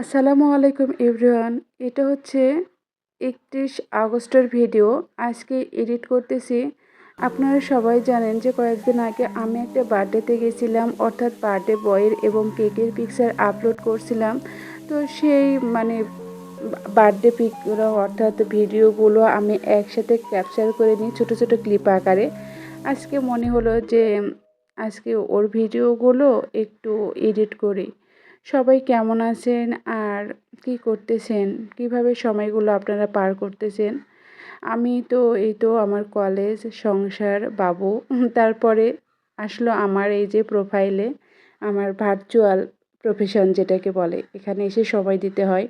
আসসালামু আলাইকুম এভরিওয়ান, এটা হচ্ছে একত্রিশ আগস্টের ভিডিও। আজকে এডিট করতেছি। আপনারা সবাই জানেন যে কয়েকদিন আগে আমি একটা বার্থডেতে গেছিলাম, অর্থাৎ বার্থডে বয়ের এবং কেকের পিকচার আপলোড করছিলাম। তো সেই মানে বার্থডে পিকগুলো, অর্থাৎ ভিডিওগুলো আমি একসাথে ক্যাপচার করে নিই ছোটো ছোটো ক্লিপ আকারে। আজকে মনে হলো যে আজকে ওর ভিডিওগুলো একটু এডিট করি। সবাই কেমন আছেন? আর কি করতেছেন? কীভাবে সময়গুলো আপনারা পার করতেছেন? আমি তো এই তো আমার কলেজ সংসার, বাবু। তারপরে আসলো আমার এই যে প্রোফাইলে আমার ভার্চুয়াল প্রফেশন যেটাকে বলে। এখানে এসে সময় দিতে হয়।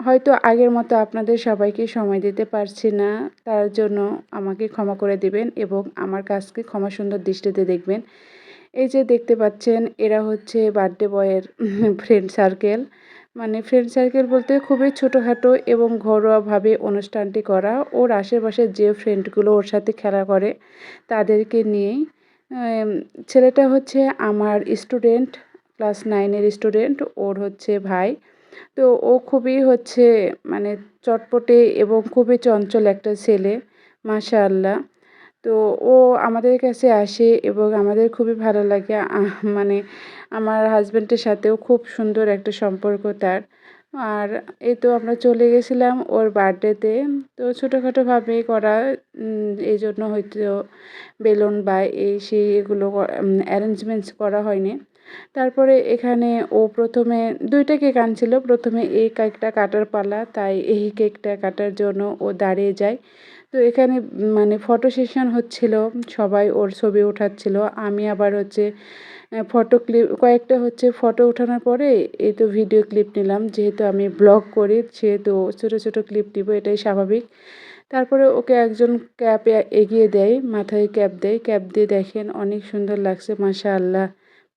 হয়তো আগের মতো আপনাদের সবাইকে সময় দিতে পারছি না। তার জন্য আমাকে ক্ষমা করে দিবেন এবং আমার কাজকে ক্ষমা সুন্দর দৃষ্টিতে দেখবেন। এই যে দেখতে পাচ্ছেন, এরা হচ্ছে বার্থডে বয়ের ফ্রেন্ড সার্কেল মানে ফ্রেন্ড সার্কেল বলতে খুবই ছোটোখাটো এবং ঘরোয়াভাবে অনুষ্ঠানটি করা। ওর আশেপাশে যে ফ্রেন্ডগুলো ওর সাথে খেলা করে, তাদেরকে নিয়েই ছেলেটা হচ্ছে আমার স্টুডেন্ট ক্লাস নাইনের স্টুডেন্ট ওর হচ্ছে ভাই। তো ও খুবই হচ্ছে মানে চটপটে এবং খুবই চঞ্চল একটা ছেলে, মাশাআল্লাহ। তো ও আমাদের কাছে আসে এবং আমাদের খুবই ভালো লাগে। মানে আমার হাজব্যান্ডের সাথেও খুব সুন্দর একটা সম্পর্ক তার। আর এই তো আমরা চলে গেছিলাম ওর বার্থডেতে তো। ছোটোখাটোভাবেই করা এই জন্য হয়তো বেলুন বা এই সেই এগুলো অ্যারেঞ্জমেন্টস করা হয়নি। তারপরে এখানে ও প্রথমে দুইটা কেক আনছিল। প্রথমে এই কেকটা কাটার পালা, তাই এই কেকটা কাটার জন্য ও দাঁড়িয়ে যায়। তো এখানে মানে ফটো সেশন হচ্ছিল, সবাই ওর ছবি ওঠাচ্ছিল আমি আবার হচ্ছে ফটো ক্লিপ কয়েকটা হচ্ছে ফটো ওঠানোর পরে এই তো ভিডিও ক্লিপ নিলাম। যেহেতু আমি ব্লগ করি, সেহেতু ছোটো ছোটো ক্লিপ নিব এটাই স্বাভাবিক। তারপরে ওকে একজন ক্যাপ এগিয়ে দেয়, মাথায় ক্যাপ দেয়। ক্যাপ দিয়ে দেখেন, অনেক সুন্দর লাগছে মাসা আল্লাহ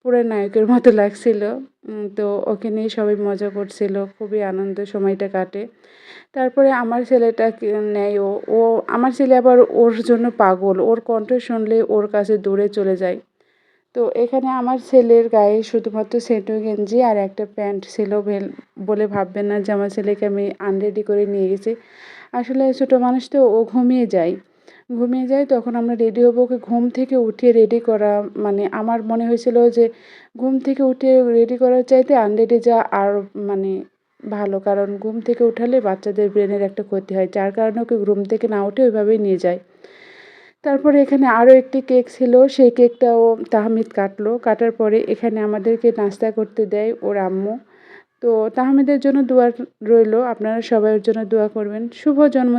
পুরো নায়কের মতো লাগছিল। তো ওকে নিয়ে সবাই মজা করছিল, খুবই আনন্দ সময়টা কাটে। তারপরে আমার ছেলেটা নেয়, ও ও, আমার ছেলে আবার ওর জন্য পাগল, ওর কণ্ঠ শুনলে ওর কাছে দূরে চলে যায়। তো এখানে আমার ছেলের গায়ে শুধুমাত্র সেটো গেঞ্জি আর একটা প্যান্ট ছিল বলে ভাববেন না যে আমার ছেলেকে আমি আনরেডি করে নিয়ে গেছি। আসলে ছোটো মানুষ তো ও ঘুমিয়ে যায়। ঘুমিয়ে যায় তখন আমরা রেডি হব ওকে ঘুম থেকে উঠিয়ে রেডি করা। মানে আমার মনে হয়েছিল যে ঘুম থেকে উঠে রেডি করার চাইতে আনরেডি যা আর মানে ভালো। কারণ ঘুম থেকে উঠালে বাচ্চাদের ব্রেনের একটা ক্ষতি হয়, যার কারণে ওকে ঘুম থেকে না উঠে ওইভাবেই নিয়ে যায়। তারপরে এখানে আরও একটি কেক ছিল, সেই কেকটাও তাহমিদ কাটলো। কাটার পরে এখানে আমাদেরকে নাস্তা করতে দেয় ওর আম্মু। তো তাহমিদের জন্য দোয়া রইল। আপনারা সবাই ওর জন্য দোয়া করবেন। শুভ জন্ম